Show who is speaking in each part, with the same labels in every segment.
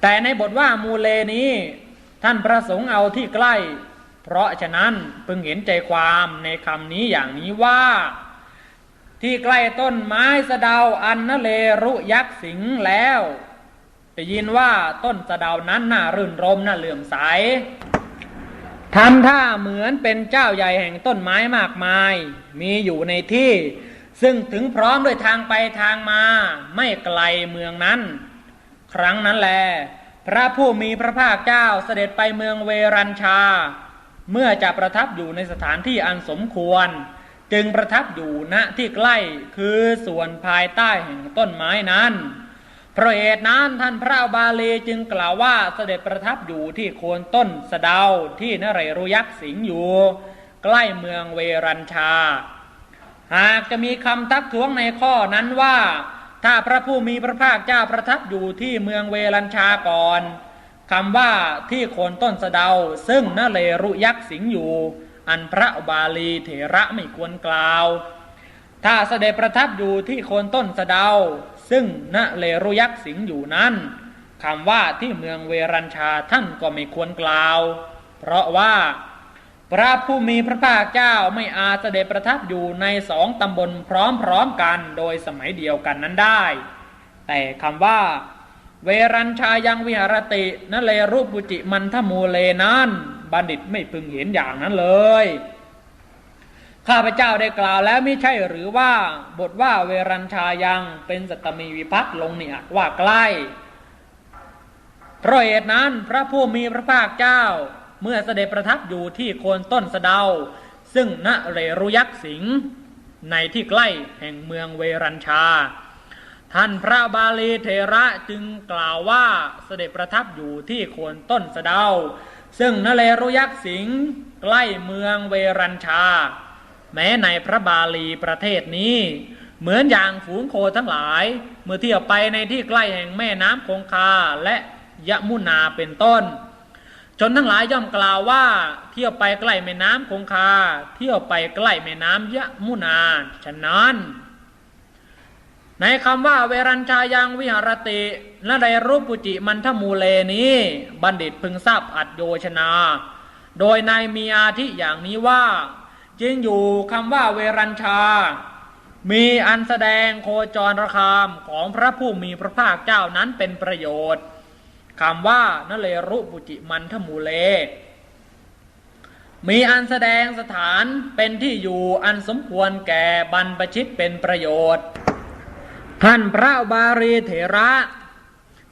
Speaker 1: แต่ในบทว่ามูเลนี้ ท่านประสงค์เอาที่ใกล้ เพราะฉะนั้นพึงเห็นใจความในคำนี้อย่างนี้ว่า ที่ใกล้ต้นไม้สะเดาอันนเลรุยักษ์สิงแล้วได้ยินว่าต้นสะเดานั้นน่ารื่นรมน่าเหลื่อมใสทำท่าเหมือนเป็นเจ้าใหญ่แห่งต้นไม้มากมาย มีอยู่ในที่ ซึ่งถึงพร้อมด้วยทางไปทางมา ไม่ไกลเมืองนั้น ครั้งนั้นแล พระผู้มีพระภาคเจ้าเสด็จไปเมืองเวรัญชา เมื่อจะประทับอยู่ในสถานที่อันสมควร จึงประทับอยู่ณที่ใกล้คือส่วนภายใต้แห่งต้นไม้นั้นเพราะเหตุนั้นท่านพระบาลีจึงกล่าวว่าเสด็จประทับอยู่ที่โคนต้นสะเดาที่นเรรุยักษ์สิงอยู่ ใกล้เมืองเวรัญชา หากจะมีคำทักท้วงในข้อนั้นว่า ถ้าพระผู้มีพระภาคเจ้าประทับอยู่ที่เมืองเวรัญชาก่อนคำว่าที่โคนต้นสะเดา ซึ่งนเรรุยักษ์สิงอยู่ อันพระบาลีเถระไม่ควรกล่าว ถ้าเสด็จประทับอยู่ที่โคนต้นสะเดา ซึ่งนเลรุยักษ์สิงอยู่นั้นคำว่าที่เมืองเวรัญชาท่านก็ไม่ควรกล่าว เพราะว่า พระผู้มีพระภาคเจ้าไม่อาจเสด็จประทับอยู่ในสองตำบลพร้อมๆกันโดยสมัยเดียวกันนั้นได้ แต่คำว่า เวรัญชายังวิหารตินเลรูปุจิมันทมูเลนั้นบัณฑิตไม่พึงเห็นอย่างนั้นเลย ข้าพเจ้าได้กล่าวแล้วไม่ใช่หรือว่า บทว่าเวรัญชายังเป็นสัตมีวิพัฒน์ลงเนี่ยว่าใกล้เพราะเหตุนั้นพระผู้มีพระภาคเจ้า เมื่อเสด็จประทับอยู่ที่โคนต้นสะเดา ซึ่งณเรรุยักษ์สิงห์ในที่ใกล้แห่งเมืองเวรัญชา ท่านพระบาลีเทระจึงกล่าวว่าเสด็จประทับอยู่ที่โคนต้นสะเดา ซึ่งนเรรุยักษ์สิงห์ใกล้เมืองเวรัญชา แม้ในพระบาลีประเทศนี้ เหมือนอย่างฝูงโคทั้งหลาย เมื่อเที่ยวไปในที่ใกล้แห่งแม่น้ำคงคาและยะมุนาเป็นต้น ชนทั้งหลายย่อมกล่าวว่า เที่ยวไปใกล้แม่น้ำคงคา เที่ยวไปใกล้แม่น้ำยะมุนา ฉะนั้น ในคำว่าเวรัญชายังวิหารติและในรูปปุจิมันทมูเลนี้ บัณฑิตพึงทราบอัดโยชนา โดยในมีอาทิอย่างนี้ว่าจริงอยู่คำว่าเวรัญชา มีอันแสดงโคจรระคามของพระผู้มีพระภาคเจ้านั้นเป็นประโยชน์ คำว่านเลรุปุจิมันทมูเล มีอันแสดงสถานเป็นที่อยู่อันสมควรแก่บรรพชิตเป็นประโยชน์ ท่านพระบารีเถระ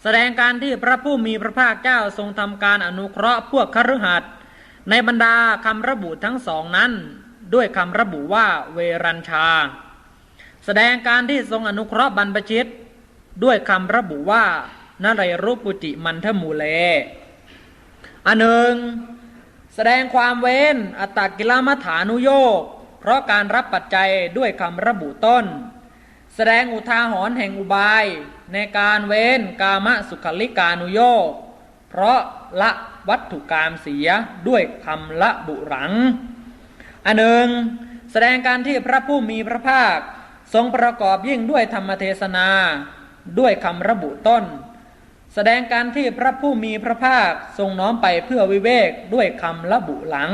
Speaker 1: แสดงการที่พระผู้มีพระภาคเจ้าทรงทำการอนุเคราะห์พวกคฤหัสถ์ในบรรดาคำระบุทั้งสองนั้น ด้วยคำระบุว่าเวรัญชา แสดงการที่ทรงอนุเคราะห์บรรพชิต ด้วยคำระบุว่า นเรรุปุจิมันทมูเลอันหนึ่งแสดงความเว้นอัตตกิลมัฐานุโยก เพราะการรับปัจจัยด้วยคำระบุต้น แสดงอุทาหรณ์แห่งอุบาย ในการเว้นกามสุขลิกานุโยก เพราะละวัตถุกรรมเสียด้วยคำละบุรัง อันหนึ่งแสดงการที่พระผู้มีพระภาค ทรงประกอบยิ่งด้วยธรรมเทศนา ด้วยคำระบุต้น แสดงการที่พระผู้มีพระภาคทรงน้อมไปเพื่อวิเวกด้วยคำระบุหลัง